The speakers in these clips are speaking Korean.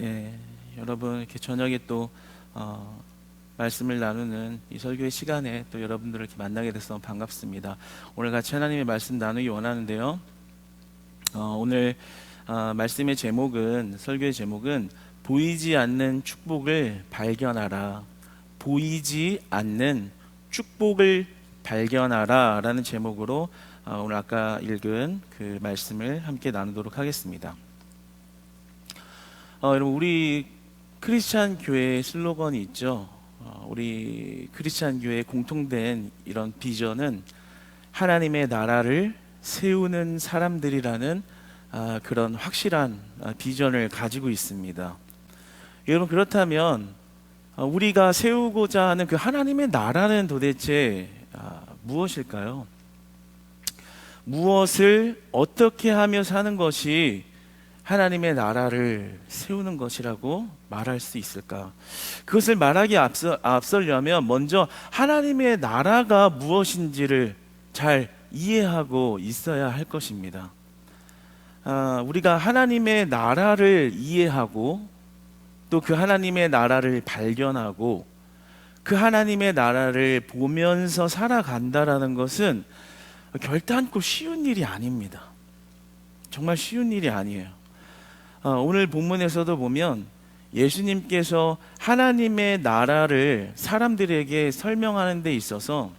예, 여러분 이렇게 저녁에 또 어, 말씀을 나누는 이 설교의 시간에 또 여러분들을 이렇게 만나게 돼서 반갑습니다. 오늘 같이 하나님의 말씀 나누기 원하는데요. 어, 오늘 어, 말씀의 제목은 설교의 제목은 보이지 않는 축복을 발견하라. 보이지 않는 축복을 발견하라라는 제목으로 어, 오늘 아까 읽은 그 말씀을 함께 나누도록 하겠습니다. 어, 여러분 우리 크리스찬 교회의 슬로건이 있죠. 어, 우리 크리스찬 교회의 공통된 이런 비전은 하나님의 나라를 세우는 사람들이라는 아, 그런 확실한 아, 비전을 가지고 있습니다. 여러분 그렇다면 어, 우리가 세우고자 하는 그 하나님의 나라는 도대체 아, 무엇일까요? 무엇을 어떻게 하며 사는 것이 하나님의 나라를 세우는 것이라고 말할 수 있을까? 그것을 말하기 앞서, 앞서려면 먼저 하나님의 나라가 무엇인지를 잘 이해하고 있어야 할 것입니다. 아, 우리가 하나님의 나라를 이해하고 또 그 하나님의 나라를 발견하고 그 하나님의 나라를 보면서 살아간다라는 것은 결단코 쉬운 일이 아닙니다. 정말 쉬운 일이 아니에요. 어, 오늘 본문에서도 보면 예수님께서 하나님의 나라를 사람들에게 설명하는 데 있어서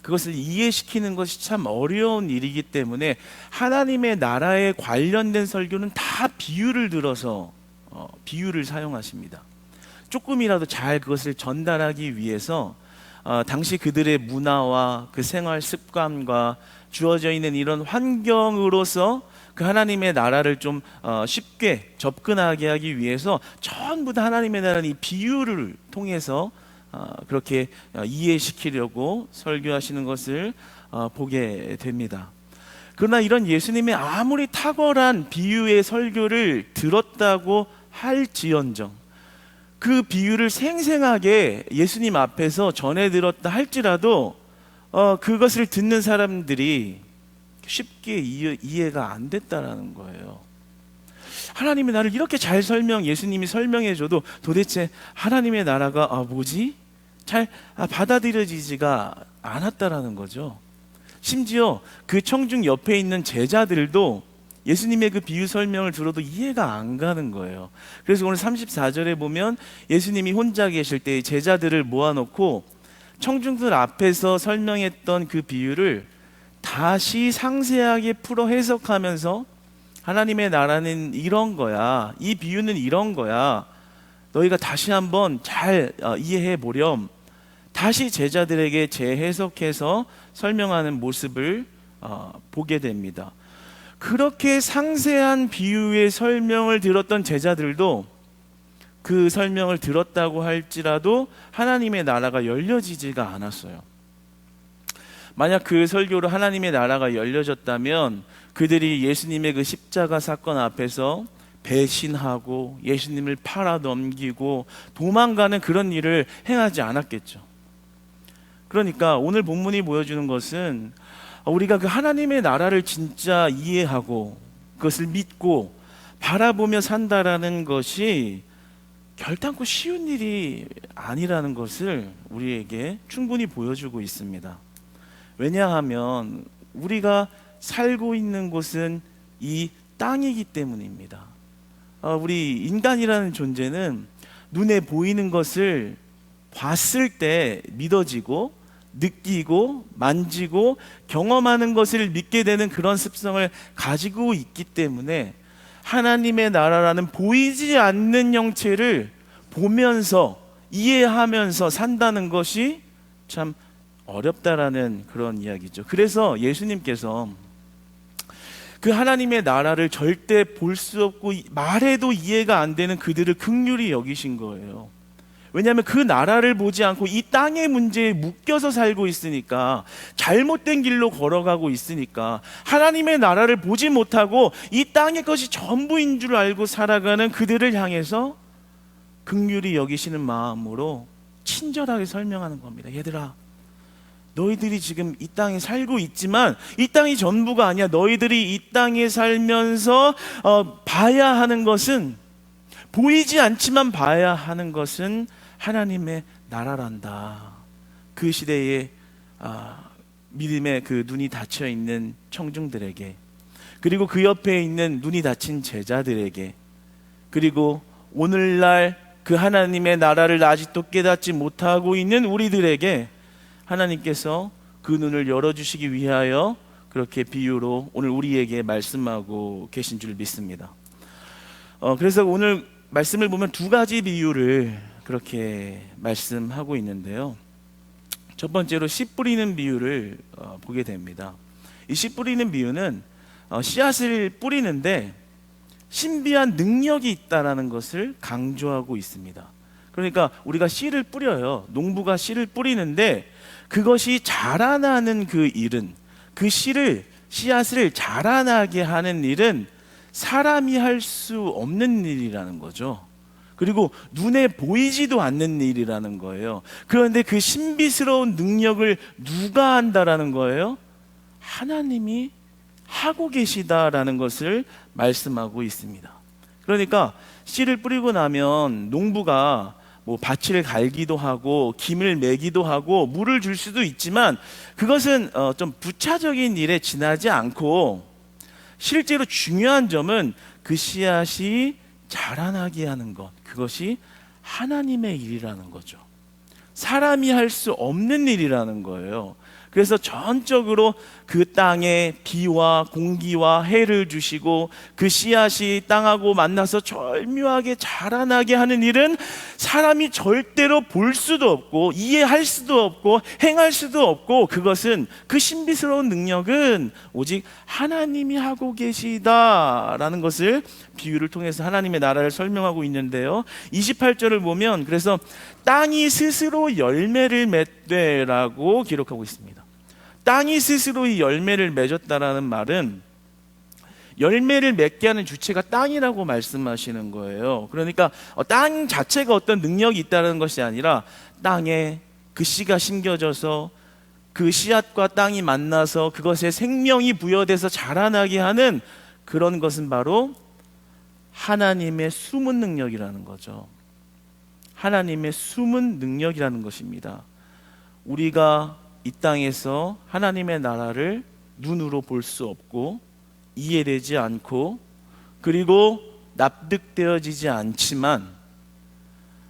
그것을 이해시키는 것이 참 어려운 일이기 때문에 하나님의 나라에 관련된 설교는 다 비유를 들어서 어, 비유를 사용하십니다. 조금이라도 잘 그것을 전달하기 위해서 어, 당시 그들의 문화와 그 생활 습관과 주어져 있는 이런 환경으로서 그 하나님의 나라를 좀 어, 쉽게 접근하게 하기 위해서 전부 다 하나님의 나라는 이 비유를 통해서 어, 그렇게 어, 이해시키려고 설교하시는 것을 어, 보게 됩니다. 그러나 이런 예수님의 아무리 탁월한 비유의 설교를 들었다고 할지언정 그 비유를 생생하게 예수님 앞에서 전해 들었다 할지라도 어, 그것을 듣는 사람들이 쉽게 이해, 이해 가 안 됐다라는 거예요. 하나님의 나를 이렇게 잘 설명 예수님이 설명해 줘도 도대체 하나님의 나라가 아 뭐지? 잘 아, 받아들여지지가 않았다라는 거죠. 심지어 그 청중 옆에 있는 제자들도 예수님의 그 비유 설명을 들어도 이해가 안 가는 거예요. 그래서 오늘 34절에 보면 예수님이 혼자 계실 때 제자들을 모아놓고 청중들 앞에서 설명했던 그 비유를 다시 상세하게 풀어 해석하면서 하나님의 나라는 이런 거야. 이 비유는 이런 거야. 너희가 다시 한번 잘 어, 이해해 보렴. 다시 제자들에게 재해석해서 설명하는 모습을 어, 보게 됩니다. 그렇게 상세한 비유의 설명을 들었던 제자들도 그 설명을 들었다고 할지라도 하나님의 나라가 열려지지가 않았어요. 만약 그 설교로 하나님의 나라가 열려졌다면 그들이 예수님의 그 십자가 사건 앞에서 배신하고 예수님을 팔아 넘기고 도망가는 그런 일을 행하지 않았겠죠. 그러니까 오늘 본문이 보여주는 것은 우리가 그 하나님의 나라를 진짜 이해하고 그것을 믿고 바라보며 산다라는 것이 결단코 쉬운 일이 아니라는 것을 우리에게 충분히 보여주고 있습니다. 왜냐하면 우리가 살고 있는 곳은 이 땅이기 때문입니다. 어, 우리 인간이라는 존재는 눈에 보이는 것을 봤을 때 믿어지고 느끼고 만지고 경험하는 것을 믿게 되는 그런 습성을 가지고 있기 때문에 하나님의 나라라는 보이지 않는 형체를 보면서 이해하면서 산다는 것이 참 어렵다라는 그런 이야기죠. 그래서 예수님께서 그 하나님의 나라를 절대 볼 수 없고 말해도 이해가 안 되는 그들을 극률히 여기신 거예요. 왜냐하면 그 나라를 보지 않고 이 땅의 문제에 묶여서 살고 있으니까 잘못된 길로 걸어가고 있으니까 하나님의 나라를 보지 못하고 이 땅의 것이 전부인 줄 알고 살아가는 그들을 향해서 극률이 여기시는 마음으로 친절하게 설명하는 겁니다. 얘들아, 너희들이 지금 이 땅에 살고 있지만 이 땅이 전부가 아니야. 너희들이 이 땅에 살면서 어, 봐야 하는 것은 보이지 않지만 봐야 하는 것은 하나님의 나라란다. 그 시대에 아, 믿음의 그 눈이 닫혀 있는 청중들에게 그리고 그 옆에 있는 눈이 닫힌 제자들에게 그리고 오늘날 그 하나님의 나라를 아직도 깨닫지 못하고 있는 우리들에게 하나님께서 그 눈을 열어주시기 위하여 그렇게 비유로 오늘 우리에게 말씀하고 계신 줄 믿습니다. 어, 그래서 오늘 말씀을 보면 두 가지 비유를 그렇게 말씀하고 있는데요. 첫 번째로 씨 뿌리는 비유를 어, 보게 됩니다. 이 씨 뿌리는 비유는 어, 씨앗을 뿌리는데 신비한 능력이 있다라는 것을 강조하고 있습니다. 그러니까 우리가 씨를 뿌려요. 농부가 씨를 뿌리는데 그것이 자라나는 그 일은 그 씨를 씨앗을 자라나게 하는 일은 사람이 할 수 없는 일이라는 거죠. 그리고 눈에 보이지도 않는 일이라는 거예요. 그런데 그 신비스러운 능력을 누가 한다라는 거예요? 하나님이 하고 계시다라는 것을 말씀하고 있습니다. 그러니까 씨를 뿌리고 나면 농부가 뭐 밭을 갈기도 하고 김을 매기도 하고 물을 줄 수도 있지만 그것은 어, 좀 부차적인 일에 지나지 않고 실제로 중요한 점은 그 씨앗이 자라나게 하는 것 그것이 하나님의 일이라는 거죠. 사람이 할 수 없는 일이라는 거예요. 그래서 전적으로 그 땅에 비와 공기와 해를 주시고 그 씨앗이 땅하고 만나서 절묘하게 자라나게 하는 일은 사람이 절대로 볼 수도 없고 이해할 수도 없고 행할 수도 없고 그것은 그 신비스러운 능력은 오직 하나님이 하고 계시다라는 것을 비유를 통해서 하나님의 나라를 설명하고 있는데요. 28절을 보면 그래서 땅이 스스로 열매를 맺되라고 기록하고 있습니다. 땅이 스스로 이 열매를 맺었다라는 말은 열매를 맺게 하는 주체가 땅이라고 말씀하시는 거예요. 그러니까 어, 땅 자체가 어떤 능력이 있다는 것이 아니라 땅에 그 씨가 심겨져서 그 씨앗과 땅이 만나서 그것에 생명이 부여돼서 자라나게 하는 그런 것은 바로 하나님의 숨은 능력이라는 거죠. 하나님의 숨은 능력이라는 것입니다. 우리가 이 땅에서 하나님의 나라를 눈으로 볼 수 없고 이해되지 않고 그리고 납득되어지지 않지만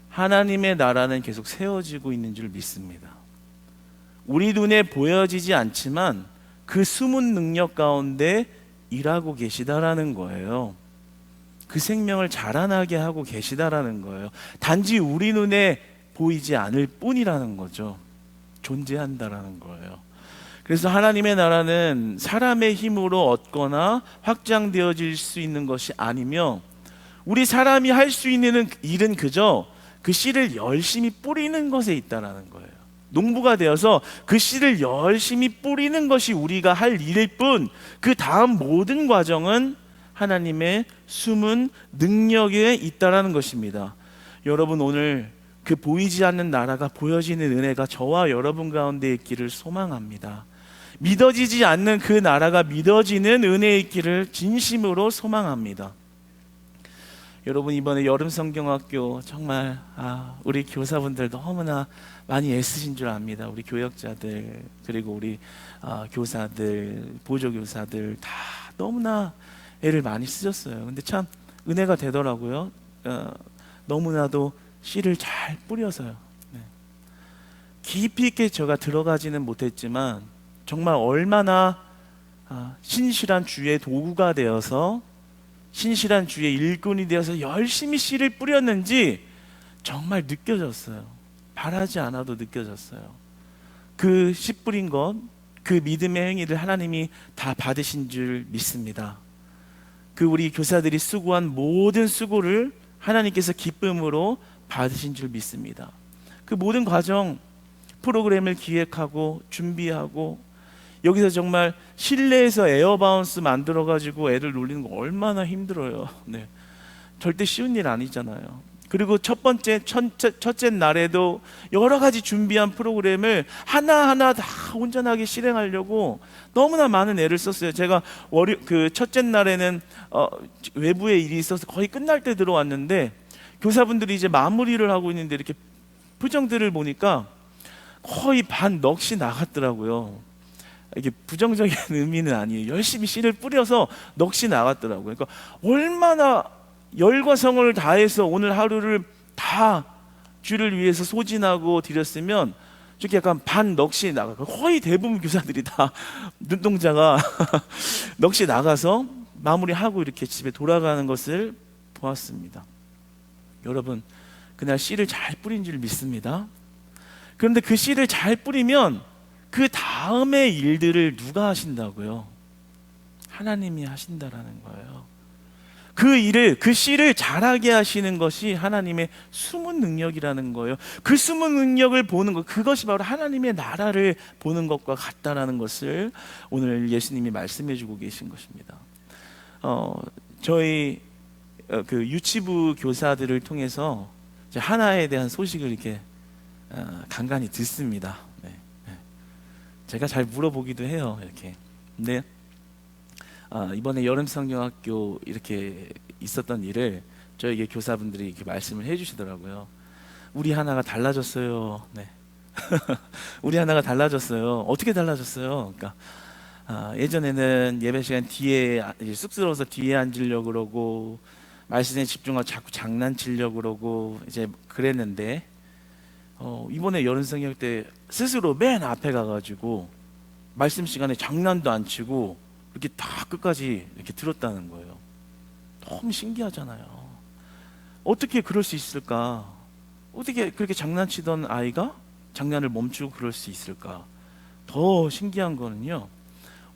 하나님의 나라는 계속 세워지고 있는 줄 믿습니다. 우리 눈에 보여지지 않지만 그 숨은 능력 가운데 일하고 계시다라는 거예요. 그 생명을 자라나게 하고 계시다라는 거예요. 단지 우리 눈에 보이지 않을 뿐이라는 거죠. 존재한다라는 거예요. 그래서 하나님의 나라는 사람의 힘으로 얻거나 확장되어질 수 있는 것이 아니며 우리 사람이 할 수 있는 일은 그저 그 씨를 열심히 뿌리는 것에 있다라는 거예요. 농부가 되어서 그 씨를 열심히 뿌리는 것이 우리가 할 일일 뿐, 그 다음 모든 과정은 하나님의 숨은 능력에 있다라는 것입니다. 여러분 오늘 그 보이지 않는 나라가 보여지는 은혜가 저와 여러분 가운데 있기를 소망합니다. 믿어지지 않는 그 나라가 믿어지는 은혜 있기를 진심으로 소망합니다. 여러분 이번에 여름 성경학교 정말 아, 우리 교사분들 너무나 많이 애쓰신 줄 압니다. 우리 교역자들 그리고 우리 아, 교사들 보조 교사들 다 너무나 애를 많이 쓰셨어요. 근데 참 은혜가 되더라고요. 어, 너무나도 씨를 잘 뿌려서요. 네. 깊이 있게 제가 들어가지는 못했지만 정말 얼마나 아, 신실한 주의 도구가 되어서 신실한 주의 일꾼이 되어서 열심히 씨를 뿌렸는지 정말 느껴졌어요. 바라지 않아도 느껴졌어요. 그 씨 뿌린 것, 그 믿음의 행위를 하나님이 다 받으신 줄 믿습니다. 그 우리 교사들이 수고한 모든 수고를 하나님께서 기쁨으로 받으신 줄 믿습니다. 그 모든 과정 프로그램을 기획하고 준비하고 여기서 정말 실내에서 에어바운스 만들어 가지고 애를 놀리는 거 얼마나 힘들어요. 네. 절대 쉬운 일 아니잖아요. 그리고 첫 번째 첫째, 첫째 날에도 여러 가지 준비한 프로그램을 하나하나 다 온전하게 실행하려고 너무나 많은 애를 썼어요. 제가 월요 그 첫째 날에는 어, 외부에 일이 있어서 거의 끝날 때 들어왔는데 교사분들이 이제 마무리를 하고 있는데 이렇게 표정들을 보니까 거의 반 넋이 나갔더라고요. 이게 부정적인 의미는 아니에요. 열심히 씨를 뿌려서 넋이 나갔더라고요. 그러니까 얼마나 열과 성을 다해서 오늘 하루를 다 주를 위해서 소진하고 드렸으면 저렇게 약간 반 넋이 나가 거의 대부분 교사들이 다 눈동자가 넋이 나가서 마무리하고 이렇게 집에 돌아가는 것을 보았습니다. 여러분 그날 씨를 잘 뿌린 줄 믿습니다. 그런데 그 씨를 잘 뿌리면 그 다음의 일들을 누가 하신다고요? 하나님이 하신다라는 거예요. 그 일을 그 씨를 잘하게 하시는 것이 하나님의 숨은 능력이라는 거예요. 그 숨은 능력을 보는 것 그것이 바로 하나님의 나라를 보는 것과 같다라는 것을 오늘 예수님이 말씀해 주고 계신 것입니다. 어, 저희 어, 그 유치부 교사들을 통해서 하나에 대한 소식을 이렇게 어, 간간히 듣습니다. 네, 네. 제가 잘 물어보기도 해요. 이렇게. 근데 아, 이번에 여름 성경학교 이렇게 있었던 일을 저에게 교사분들이 이렇게 말씀을 해주시더라고요. 우리 하나가 달라졌어요. 네. 우리 하나가 달라졌어요. 어떻게 달라졌어요? 그러니까 아, 예전에는 예배 시간 뒤에 아- 쑥스러워서 뒤에 앉으려고 그러고 말씀에 집중하고 자꾸 장난치려고 그러고 이제 그랬는데 어, 이번에 여름 성경 때 스스로 맨 앞에 가가지고 말씀 시간에 장난도 안 치고 이렇게 다 끝까지 이렇게 들었다는 거예요. 너무 신기하잖아요. 어떻게 그럴 수 있을까? 어떻게 그렇게 장난치던 아이가 장난을 멈추고 그럴 수 있을까? 더 신기한 거는요.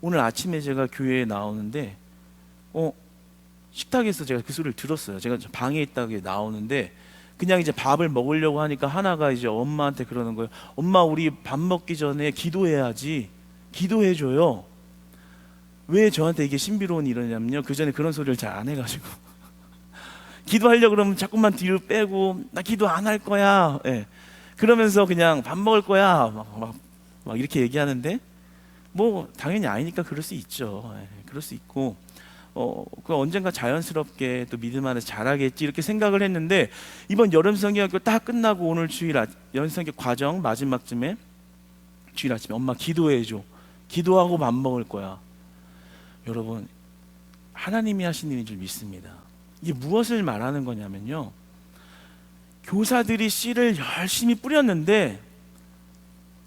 오늘 아침에 제가 교회에 나오는데, 어, 식탁에서 제가 그 소리를 들었어요. 제가 방에 있다가 나오는데, 그냥 이제 밥을 먹으려고 하니까 하나가 이제 엄마한테 그러는 거예요. 엄마, 우리 밥 먹기 전에 기도해야지. 기도해 줘요. 왜 저한테 이게 신비로운 일이냐면요. 그 전에 그런 소리를 잘 안 해가지고. 기도하려고 그러면 자꾸만 뒤로 빼고, 나 기도 안 할 거야. 예. 그러면서 그냥 밥 먹을 거야. 막, 막, 막 이렇게 얘기하는데, 뭐, 당연히 아니니까 그럴 수 있죠. 예. 그럴 수 있고, 어, 그 언젠가 자연스럽게 또 믿음 안에서 잘하겠지 이렇게 생각을 했는데, 이번 여름 성경학교 딱 끝나고 오늘 주일 아, 여름 성경 과정 마지막쯤에 주일 아침에 엄마 기도해 줘. 기도하고 밥 먹을 거야. 여러분 하나님이 하신 일인 줄 믿습니다. 이게 무엇을 말하는 거냐면요. 교사들이 씨를 열심히 뿌렸는데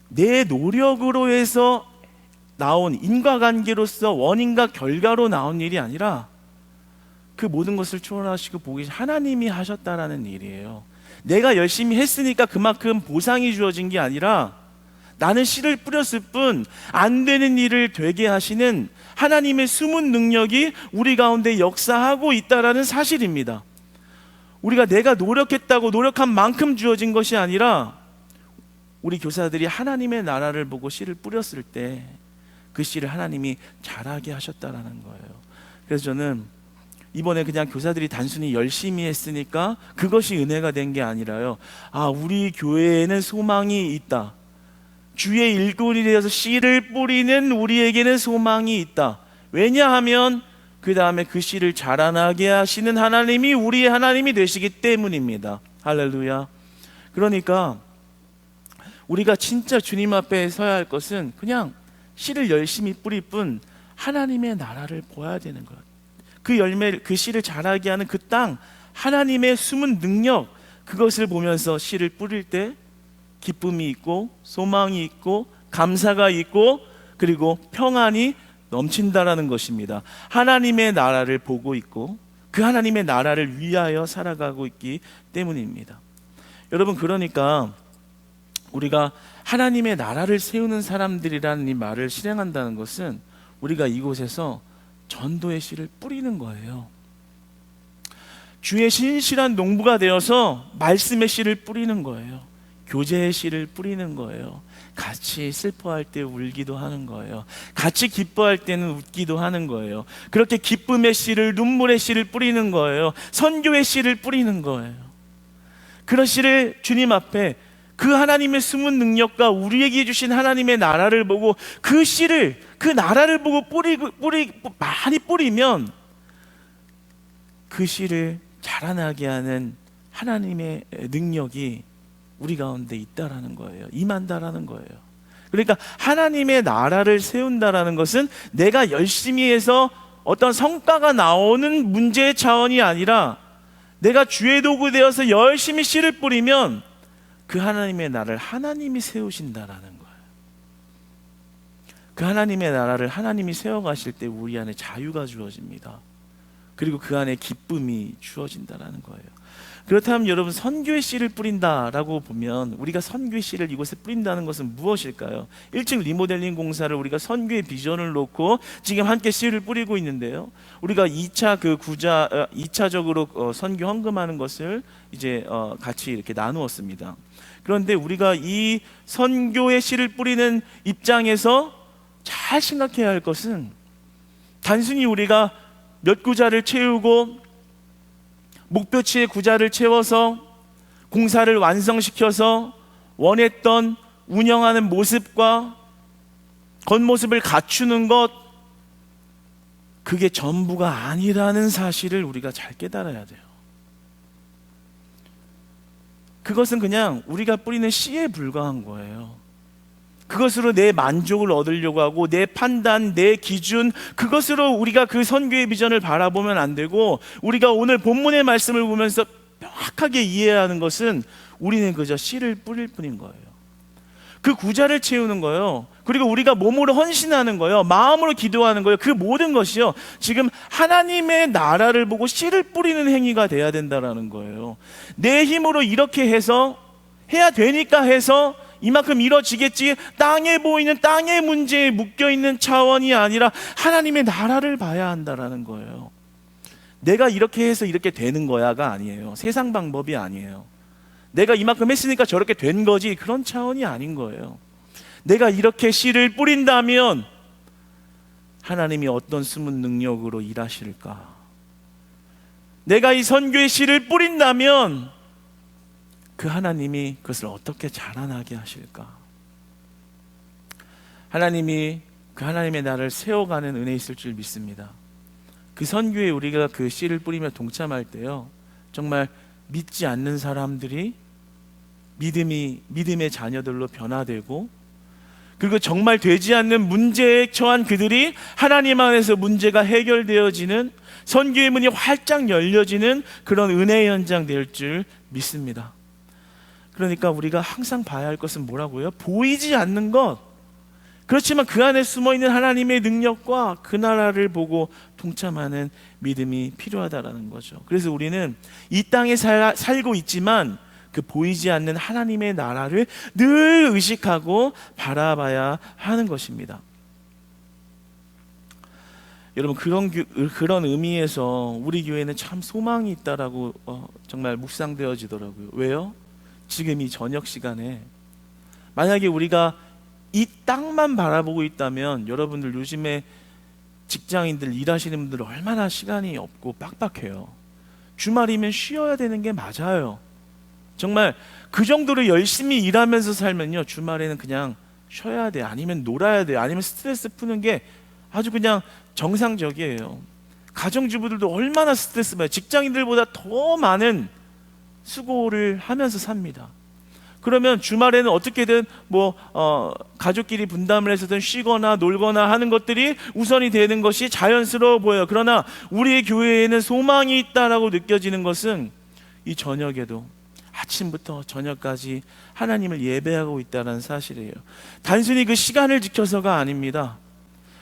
내 노력으로 해서 나온 인과관계로서 원인과 결과로 나온 일이 아니라 그 모든 것을 초월하시고 보기 하나님이 하셨다라는 일이에요. 내가 열심히 했으니까 그만큼 보상이 주어진 게 아니라 나는 씨를 뿌렸을 뿐 안 되는 일을 되게 하시는 하나님의 숨은 능력이 우리 가운데 역사하고 있다라는 사실입니다. 우리가 내가 노력했다고 노력한 만큼 주어진 것이 아니라 우리 교사들이 하나님의 나라를 보고 씨를 뿌렸을 때 그 씨를 하나님이 자라게 하셨다라는 거예요. 그래서 저는 이번에 그냥 교사들이 단순히 열심히 했으니까 그것이 은혜가 된 게 아니라요. 아, 우리 교회에는 소망이 있다. 주의 일꾼이 되어서 씨를 뿌리는 우리에게는 소망이 있다. 왜냐하면 그 다음에 그 씨를 자라나게 하시는 하나님이 우리의 하나님이 되시기 때문입니다. 할렐루야. 그러니까 우리가 진짜 주님 앞에 서야 할 것은 그냥 씨를 열심히 뿌릴 뿐 하나님의 나라를 보아야 되는 것. 그 열매, 그 씨를 자라게 하는 그 땅, 하나님의 숨은 능력, 그것을 보면서 씨를 뿌릴 때 기쁨이 있고 소망이 있고 감사가 있고 그리고 평안이 넘친다라는 것입니다. 하나님의 나라를 보고 있고 그 하나님의 나라를 위하여 살아가고 있기 때문입니다. 여러분 그러니까 우리가 하나님의 나라를 세우는 사람들이라는 이 말을 실행한다는 것은 우리가 이곳에서 전도의 씨를 뿌리는 거예요. 주의 신실한 농부가 되어서 말씀의 씨를 뿌리는 거예요. 교제의 씨를 뿌리는 거예요. 같이 슬퍼할 때 울기도 하는 거예요. 같이 기뻐할 때는 웃기도 하는 거예요. 그렇게 기쁨의 씨를 눈물의 씨를 뿌리는 거예요. 선교의 씨를 뿌리는 거예요. 그런 씨를 주님 앞에 그 하나님의 숨은 능력과 우리에게 주신 하나님의 나라를 보고 그 씨를 그 나라를 보고 뿌리고 뿌리 많이 뿌리면 그 씨를 자라나게 하는 하나님의 능력이 우리 가운데 있다라는 거예요. 임한다라는 거예요. 그러니까 하나님의 나라를 세운다라는 것은 내가 열심히 해서 어떤 성과가 나오는 문제의 차원이 아니라 내가 주의 도구 되어서 열심히 씨를 뿌리면 그 하나님의 나라를 하나님이 세우신다라는 거예요. 그 하나님의 나라를 하나님이 세워가실 때 우리 안에 자유가 주어집니다. 그리고 그 안에 기쁨이 주어진다라는 거예요. 그렇다면 여러분 선교의 씨를 뿌린다라고 보면 우리가 선교의 씨를 이곳에 뿌린다는 것은 무엇일까요? 1층 리모델링 공사를 우리가 선교의 비전을 놓고 지금 함께 씨를 뿌리고 있는데요. 우리가 2차 그 구자 어, 2차적으로 어, 선교 헌금하는 것을 이제 어, 같이 이렇게 나누었습니다. 그런데 우리가 이 선교의 씨를 뿌리는 입장에서 잘 생각해야 할 것은 단순히 우리가 몇 구자를 채우고 목표치의 구자를 채워서 공사를 완성시켜서 원했던 운영하는 모습과 겉모습을 갖추는 것 그게 전부가 아니라는 사실을 우리가 잘 깨달아야 돼요. 그것은 그냥 우리가 뿌리는 씨에 불과한 거예요. 그것으로 내 만족을 얻으려고 하고 내 판단, 내 기준 그것으로 우리가 그 선교의 비전을 바라보면 안 되고 우리가 오늘 본문의 말씀을 보면서 명확하게 이해해야 하는 것은 우리는 그저 씨를 뿌릴 뿐인 거예요. 그 구자를 채우는 거예요. 그리고 우리가 몸으로 헌신하는 거예요. 마음으로 기도하는 거예요. 그 모든 것이요. 지금 하나님의 나라를 보고 씨를 뿌리는 행위가 돼야 된다라는 거예요. 내 힘으로 이렇게 해서 해야 되니까 해서 이만큼 이뤄지겠지 땅에 보이는 땅의 문제에 묶여 있는 차원이 아니라 하나님의 나라를 봐야 한다라는 거예요. 내가 이렇게 해서 이렇게 되는 거야가 아니에요. 세상 방법이 아니에요. 내가 이만큼 했으니까 저렇게 된 거지 그런 차원이 아닌 거예요. 내가 이렇게 씨를 뿌린다면 하나님이 어떤 숨은 능력으로 일하실까? 내가 이 선교의 씨를 뿌린다면 그 하나님이 그것을 어떻게 자라나게 하실까? 하나님이 그 하나님의 나를 세워가는 은혜 있을 줄 믿습니다. 그 선교에 우리가 그 씨를 뿌리며 동참할 때요, 정말 믿지 않는 사람들이 믿음이 믿음의 자녀들로 변화되고 그리고 정말 되지 않는 문제에 처한 그들이 하나님 안에서 문제가 해결되어지는 선교의 문이 활짝 열려지는 그런 은혜의 현장 될 줄 믿습니다. 그러니까 우리가 항상 봐야 할 것은 뭐라고요? 보이지 않는 것. 그렇지만 그 안에 숨어 있는 하나님의 능력과 그 나라를 보고 동참하는 믿음이 필요하다라는 거죠. 그래서 우리는 이 땅에 살, 살고 있지만 그 보이지 않는 하나님의 나라를 늘 의식하고 바라봐야 하는 것입니다. 여러분 그런 교- 그런 의미에서 우리 교회는 참 소망이 있다라고 어, 정말 묵상되어지더라고요. 왜요? 지금 이 저녁 시간에 만약에 우리가 이 땅만 바라보고 있다면 여러분들 요즘에 직장인들 일하시는 분들 얼마나 시간이 없고 빡빡해요. 주말이면 쉬어야 되는 게 맞아요. 정말 그 정도로 열심히 일하면서 살면요 주말에는 그냥 쉬어야 돼 아니면 놀아야 돼 아니면 스트레스 푸는 게 아주 그냥 정상적이에요 가정주부들도 얼마나 스트레스 받아요 직장인들보다 더 많은 수고를 하면서 삽니다 그러면 주말에는 어떻게든 뭐 어, 가족끼리 분담을 해서든 쉬거나 놀거나 하는 것들이 우선이 되는 것이 자연스러워 보여요 그러나 우리 교회에는 소망이 있다라고 느껴지는 것은 이 저녁에도 아침부터 저녁까지 하나님을 예배하고 있다는 사실이에요. 단순히 그 시간을 지켜서가 아닙니다.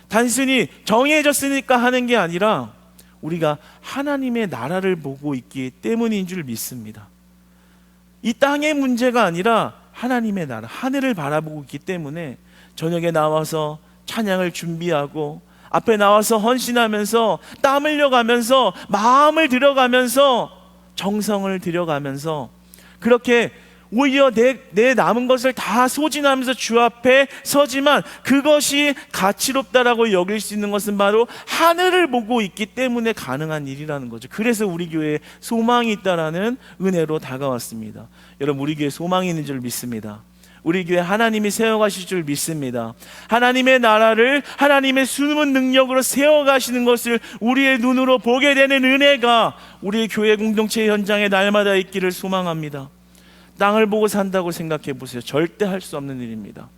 단순히 정해졌으니까 하는 게 아니라 우리가 하나님의 나라를 보고 있기 때문인 줄 믿습니다. 이 땅의 문제가 아니라 하나님의 나라, 하늘을 바라보고 있기 때문에 저녁에 나와서 찬양을 준비하고 앞에 나와서 헌신하면서 땀 흘려가면서 마음을 들여가면서 정성을 들여가면서 그렇게 오히려 내, 내 남은 것을 다 소진하면서 주 앞에 서지만 그것이 가치롭다라고 여길 수 있는 것은 바로 하늘을 보고 있기 때문에 가능한 일이라는 거죠. 그래서 우리 교회에 소망이 있다라는 은혜로 다가왔습니다. 여러분, 우리 교회에 소망이 있는 줄 믿습니다. 우리 교회 하나님이 세워가실 줄 믿습니다. 하나님의 나라를 하나님의 숨은 능력으로 세워가시는 것을 우리의 눈으로 보게 되는 은혜가 우리의 교회 공동체 현장에 날마다 있기를 소망합니다. 땅을 보고 산다고 생각해 보세요. 절대 할 수 없는 일입니다.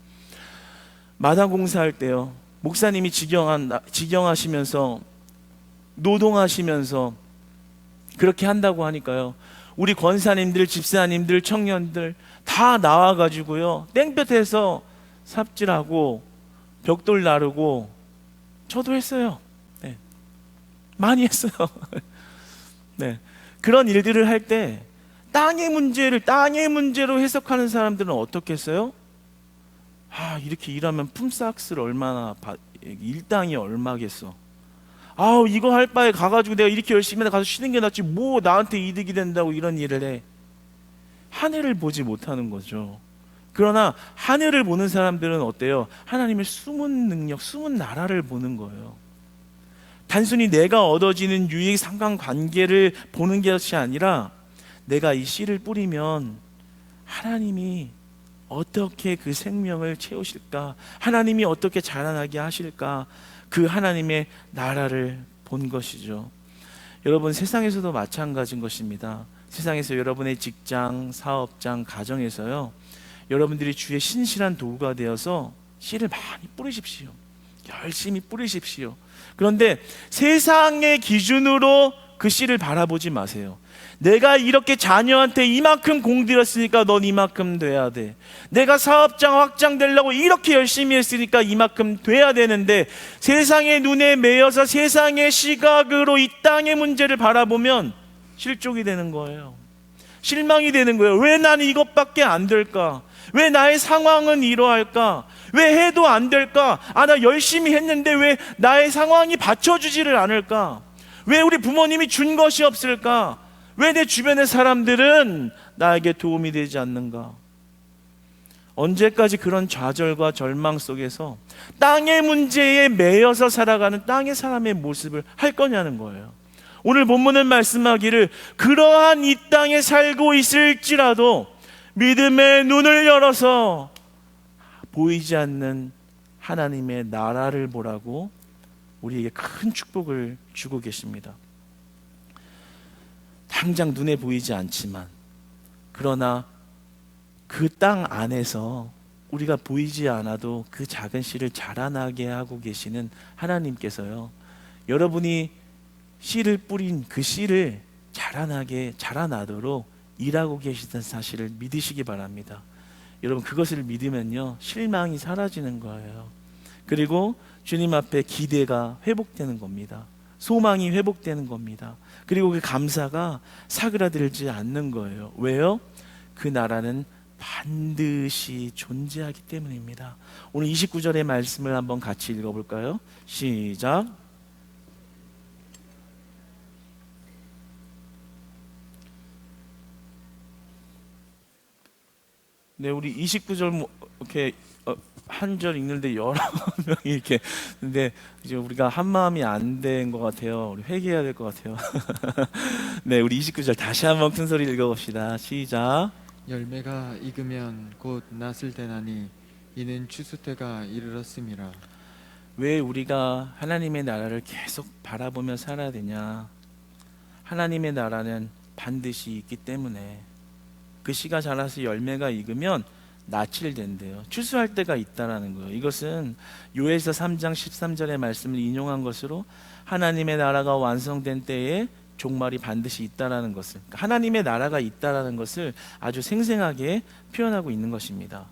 마당 공사할 때요. 목사님이 직영한 직영하시면서 노동하시면서 그렇게 한다고 하니까요. 우리 권사님들, 집사님들, 청년들 다 나와 가지고요. 땡볕에서 삽질하고 벽돌 나르고 저도 했어요. 네. 많이 했어요. 네. 그런 일들을 할 때 땅의 문제를 땅의 문제로 해석하는 사람들은 어떻겠어요? 아, 이렇게 일하면 품삯을 얼마나 받, 일당이 얼마겠어. 아우, 이거 할 바에 가가지고 내가 이렇게 열심히 가서 쉬는 게 낫지. 뭐 나한테 이득이 된다고 이런 일을 해. 하늘을 보지 못하는 거죠. 그러나 하늘을 보는 사람들은 어때요? 하나님의 숨은 능력, 숨은 나라를 보는 거예요. 단순히 내가 얻어지는 유익 상관 관계를 보는 것이 아니라 내가 이 씨를 뿌리면 하나님이 어떻게 그 생명을 채우실까? 하나님이 어떻게 자라나게 하실까? 그 하나님의 나라를 본 것이죠. 여러분 세상에서도 마찬가지인 것입니다. 세상에서 여러분의 직장, 사업장, 가정에서요. 여러분들이 주의 신실한 도구가 되어서 씨를 많이 뿌리십시오. 열심히 뿌리십시오. 그런데 세상의 기준으로 그 씨를 바라보지 마세요. 내가 이렇게 자녀한테 이만큼 공들였으니까 넌 이만큼 돼야 돼. 내가 사업장 확장되려고 이렇게 열심히 했으니까 이만큼 돼야 되는데 세상의 눈에 매여서 세상의 시각으로 이 땅의 문제를 바라보면 실족이 되는 거예요. 실망이 되는 거예요. 왜 나는 이것밖에 안 될까? 왜 나의 상황은 이러할까? 왜 해도 안 될까? 아, 나 열심히 했는데 왜 나의 상황이 받쳐주지를 않을까? 왜 우리 부모님이 준 것이 없을까? 왜 내 주변의 사람들은 나에게 도움이 되지 않는가? 언제까지 그런 좌절과 절망 속에서 땅의 문제에 매여서 살아가는 땅의 사람의 모습을 할 거냐는 거예요. 오늘 본문은 말씀하기를 그러한 이 땅에 살고 있을지라도 믿음의 눈을 열어서 보이지 않는 하나님의 나라를 보라고 우리에게 큰 축복을 주고 계십니다. 당장 눈에 보이지 않지만 그러나 그 땅 안에서 우리가 보이지 않아도 그 작은 씨를 자라나게 하고 계시는 하나님께서요. 여러분이 씨를 뿌린 그 씨를 자라나게 자라나도록 일하고 계시다는 사실을 믿으시기 바랍니다. 여러분 그것을 믿으면요 실망이 사라지는 거예요. 그리고 주님 앞에 기대가 회복되는 겁니다. 소망이 회복되는 겁니다. 그리고 그 감사가 사그라들지 않는 거예요. 왜요? 그 나라는 반드시 존재하기 때문입니다. 오늘 29절의 말씀을 한번 같이 읽어볼까요? 시작. 네, 우리 29절 뭐 이렇게 어, 한절 읽는데 여러 명이 이렇게 근데 이제 우리가 한 마음이 안 된 것 같아요. 우리 회개해야 될 것 같아요. 네, 우리 29절 다시 한번 큰 소리 읽어봅시다. 시작. 열매가 익으면 곧 낫을 되나니 이는 추수 때가 이르렀음이라 왜 우리가 하나님의 나라를 계속 바라보며 살아야 되냐? 하나님의 나라는 반드시 있기 때문에 그 씨가 자라서 열매가 익으면 낯을 된대요. 추수할 때가 있다라는 거예요. 이것은 요에서 3장 13절의 말씀을 인용한 것으로 하나님의 나라가 완성된 때에 종말이 반드시 있다라는 것을 그러니까 하나님의 나라가 있다라는 것을 아주 생생하게 표현하고 있는 것입니다.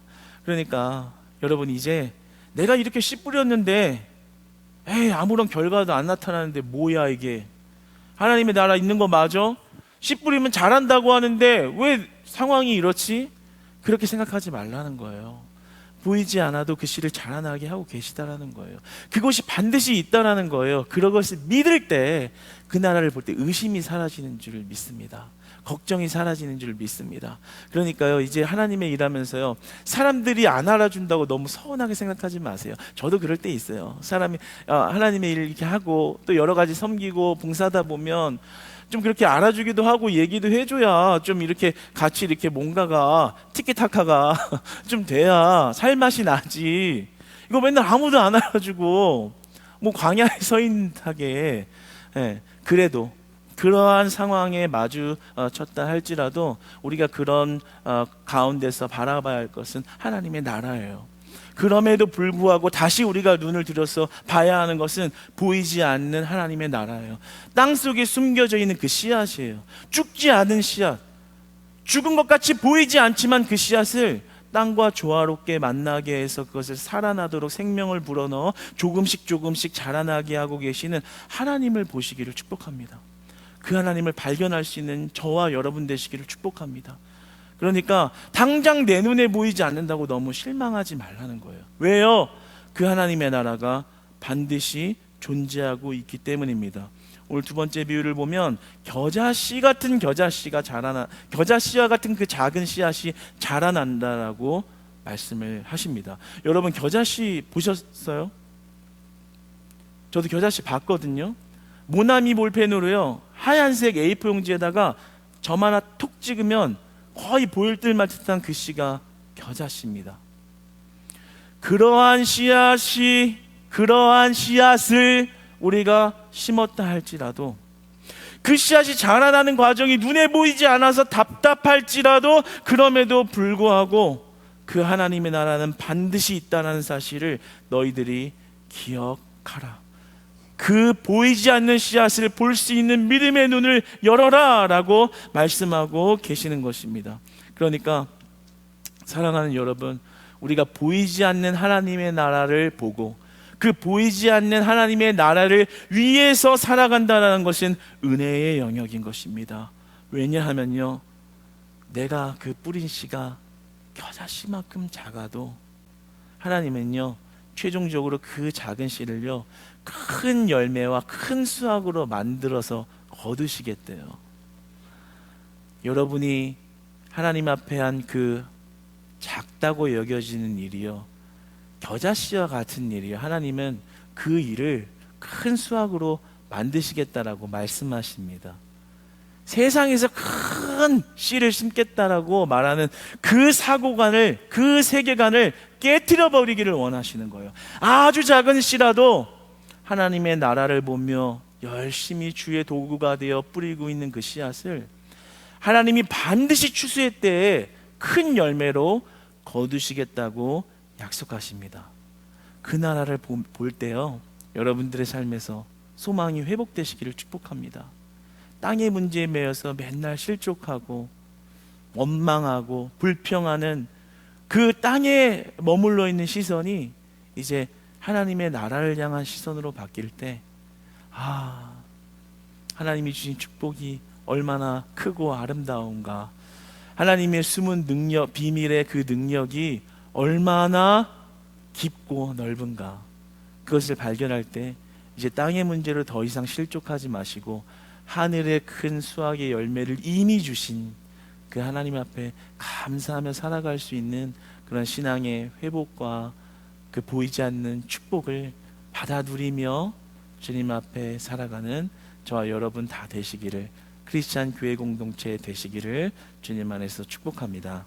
그러니까 여러분 이제 내가 이렇게 씨 뿌렸는데 에이 아무런 결과도 안 나타나는데 뭐야 이게 하나님의 나라 있는 거 맞아? 씨 뿌리면 잘한다고 하는데 왜 상황이 이렇지? 그렇게 생각하지 말라는 거예요. 보이지 않아도 그 씨를 자라나게 하고 계시다라는 거예요. 그것이 반드시 있다라는 거예요. 그것을 믿을 때 그 나라를 볼 때 의심이 사라지는 줄 믿습니다. 걱정이 사라지는 줄 믿습니다. 그러니까요, 이제 하나님의 일하면서요, 사람들이 안 알아준다고 너무 서운하게 생각하지 마세요. 저도 그럴 때 있어요. 사람이 어, 하나님의 일을 이렇게 하고 또 여러 가지 섬기고 봉사하다 보면 좀 그렇게 알아주기도 하고 얘기도 해줘야 좀 이렇게 같이 이렇게 뭔가가 티키타카가 좀 돼야 살맛이 나지. 이거 맨날 아무도 안 알아주고 뭐 광야에 서 있하게 예, 그래도 그러한 상황에 마주쳤다 할지라도 우리가 그런 어, 가운데서 바라봐야 할 것은 하나님의 나라예요. 그럼에도 불구하고 다시 우리가 눈을 들여서 봐야 하는 것은 보이지 않는 하나님의 나라예요. 땅 속에 숨겨져 있는 그 씨앗이에요. 죽지 않은 씨앗. 죽은 것 같이 보이지 않지만 그 씨앗을 땅과 조화롭게 만나게 해서 그것을 살아나도록 생명을 불어넣어 조금씩 조금씩 자라나게 하고 계시는 하나님을 보시기를 축복합니다. 그 하나님을 발견할 수 있는 저와 여러분 되시기를 축복합니다. 그러니까 당장 내 눈에 보이지 않는다고 너무 실망하지 말라는 거예요. 왜요? 그 하나님의 나라가 반드시 존재하고 있기 때문입니다. 오늘 두 번째 비유를 보면 겨자씨 같은 겨자씨가 자라나 겨자씨와 같은 그 작은 씨앗이 자라난다라고 말씀을 하십니다. 여러분 겨자씨 보셨어요? 저도 겨자씨 봤거든요. 모나미 볼펜으로요 하얀색 A4 용지에다가 점 하나 톡 찍으면 거의 보일 듯만 그 씨가 겨자씨입니다. 그러한 씨앗이 그러한 씨앗을 우리가 심었다 할지라도 그 씨앗이 자라나는 과정이 눈에 보이지 않아서 답답할지라도 그럼에도 불구하고 그 하나님의 나라는 반드시 있다는 사실을 너희들이 기억하라. 그 보이지 않는 씨앗을 볼 수 있는 믿음의 눈을 열어라 라고 말씀하고 계시는 것입니다. 그러니까 사랑하는 여러분, 우리가 보이지 않는 하나님의 나라를 보고 그 보이지 않는 하나님의 나라를 위해서 살아간다는 것은 은혜의 영역인 것입니다. 왜냐하면요, 내가 그 뿌린 씨가 겨자씨만큼 작아도 하나님은요, 최종적으로 그 작은 씨를요, 큰 열매와 큰 수확으로 만들어서 거두시겠대요. 여러분이 하나님 앞에 한 그 작다고 여겨지는 일이요. 겨자씨와 같은 일이요. 하나님은 그 일을 큰 수확으로 만드시겠다라고 말씀하십니다. 세상에서 큰 씨를 심겠다라고 말하는 그 사고관을, 그 세계관을 깨뜨려 버리기를 원하시는 거예요. 아주 작은 씨라도 하나님의 나라를 보며 열심히 주의 도구가 되어 뿌리고 있는 그 씨앗을 하나님이 반드시 추수의 때에 큰 열매로 거두시겠다고 약속하십니다. 그 나라를 보- 볼 때요, 여러분들의 삶에서 소망이 회복되시기를 축복합니다. 땅의 문제에 매여서 맨날 실족하고 원망하고 불평하는 그 땅에 머물러 있는 시선이 이제 하나님의 나라를 향한 시선으로 바뀔 때, 아, 하나님이 주신 축복이 얼마나 크고 아름다운가. 하나님의 숨은 능력, 비밀의 그 능력이 얼마나 깊고 넓은가. 그것을 발견할 때, 이제 땅의 문제로 더 이상 실족하지 마시고, 하늘의 큰 수확의 열매를 이미 주신 그 하나님 앞에 감사하며 살아갈 수 있는 그런 신앙의 회복과 그 보이지 않는 축복을 받아들이며 주님 앞에 살아가는 저와 여러분 다 되시기를 크리스찬 교회 공동체 되시기를 주님 안에서 축복합니다.